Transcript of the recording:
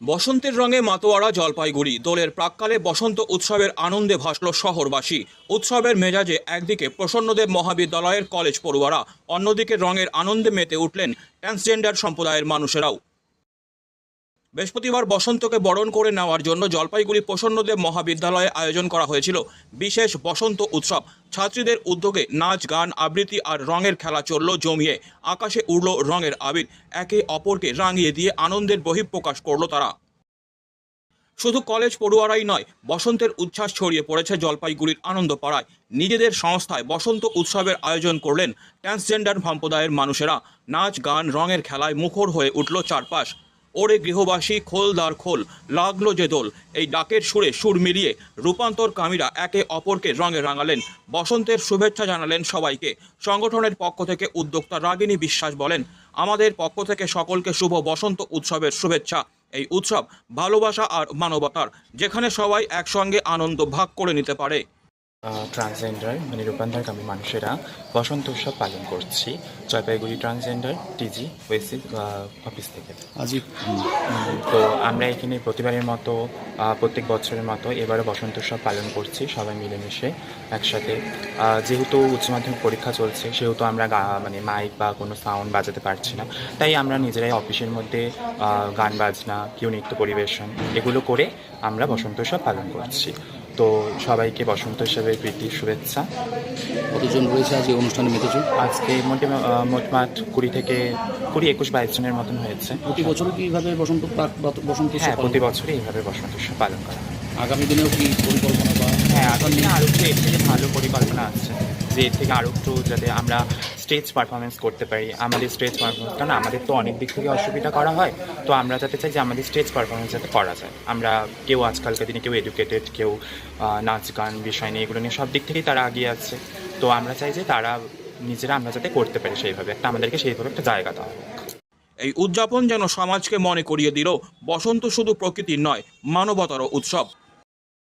বসন্তের রঙে মাতোয়ারা জলপাইগুড়ি। দোলের প্রাককালে বসন্ত উৎসবের আনন্দে ভাসল শহরবাসী। উৎসবের মেজাজে একদিকে প্রসন্নদেব মহাবিদ্যালয়ের কলেজ পড়ুয়ারা, অন্যদিকে রঙের আনন্দে মেতে উঠলেন ট্রান্সজেন্ডার সম্প্রদায়ের মানুষেরাও। বৃহস্পতিবার বসন্তকে বরণ করে নেওয়ার জন্য জলপাইগুড়ি প্রসন্নদেব মহাবিদ্যালয়ে আয়োজন করা হয়েছিল বিশেষ বসন্ত উৎসব। ছাত্রীদের উদ্যোগে নাচ, গান, আবৃত্তি আর রঙের খেলা চলল জমিয়ে। আকাশে উড়ল রঙের আবির। একে অপরকে রাঙিয়ে দিয়ে আনন্দের বহিঃপ্রকাশ করল তারা। শুধু কলেজ পড়ুয়ারাই নয়, বসন্তের উচ্ছ্বাস ছড়িয়ে পড়েছে জলপাইগুড়ির আনন্দপাড়ায়। নিজেদের সংস্থায় বসন্ত উৎসবের আয়োজন করলেন ট্রান্সজেন্ডার সম্প্রদায়ের মানুষেরা। নাচ, গান, রঙের খেলায় মুখর হয়ে উঠল চারপাশ। ওরে গৃহবাসী, খোল দ্বার খোল, লাগল যে দোল। এই ডাকের সুরে সুর মিলিয়ে রূপান্তর কামীরা একে অপরকে রঙে রাঙালেন। বসন্তের শুভেচ্ছা জানালেন সবাইকে। সংগঠনের পক্ষ থেকে উদ্যোক্তা রাগিনী বিশ্বাস বলেন, আমাদের পক্ষ থেকে সকলকে শুভ বসন্ত উৎসবের শুভেচ্ছা। এই উৎসব ভালোবাসা আর মানবতার, যেখানে সবাই একসঙ্গে আনন্দ ভাগ করে নিতে পারে। ট্রান্সজেন্ডার মানে রূপান্তরকামী মানুষেরা বসন্ত উৎসব পালন করছি জলপাইগুড়ি ট্রান্সজেন্ডার টিজি ওয়েসি অফিস থেকে। উম, তো আমরা এখানে প্রতিবারের মতো প্রত্যেক বছরের মতো এবারও বসন্ত উৎসব পালন করছি সবাই মিলেমিশে একসাথে। যেহেতু উচ্চ মাধ্যমিক পরীক্ষা চলছে সেহেতু আমরা মানে মাইক বা কোনো সাউন্ড বাজাতে পারছি না। তাই আমরা নিজেরাই অফিসের মধ্যে গান বাজনা কেউ নৃত্য পরিবেশন এগুলো করে আমরা বসন্ত উৎসব পালন করছি। তো সবাইকে বসন্ত উৎসবের প্রীতি শুভেচ্ছা। কতজন রয়েছে আজ এই অনুষ্ঠানে মেতেছে আজকে মোটে মোটমাট কুড়ি থেকে কুড়ি একুশ বাইশ জনের মতন হয়েছে। প্রতি বছর কি এইভাবে বসন্ত বসন্ত হ্যাঁ প্রতি? বছরই এইভাবে বসন্ত উৎসব পালন করা হয়। আগামী দিনেও কি পরিকল্পনা বা হ্যাঁ আগামী দিনে আরও একটু এর থেকে ভালো পরিকল্পনা আছে। যে এর থেকে আরও একটু যাতে আমরা স্টেজ পারফরমেন্স করতে পারি, আমাদের স্টেজ পারফরমেন্স কারণ আমাদের তো অনেক দিক থেকে অসুবিধা করা হয়, তো আমরা যাতে চাই যে আমাদের স্টেজ পারফরমেন্স যাতে করা যায়। আমরা কেউ আজকালকার দিনে কেউ এডুকেটেড কেউ নাচ গান বিষয় নিয়ে এগুলো নিয়ে সব দিক থেকেই তারা এগিয়ে আছে। তো আমরা চাই যে তারা নিজেরা আমরা যাতে করতে পারি সেইভাবে, একটা আমাদেরকে সেইভাবে একটা জায়গা দেওয়া এই উদযাপন যেন সমাজকে মনে করিয়ে দিল, বসন্ত শুধু প্রকৃতির নয়, মানবতারও উৎসব।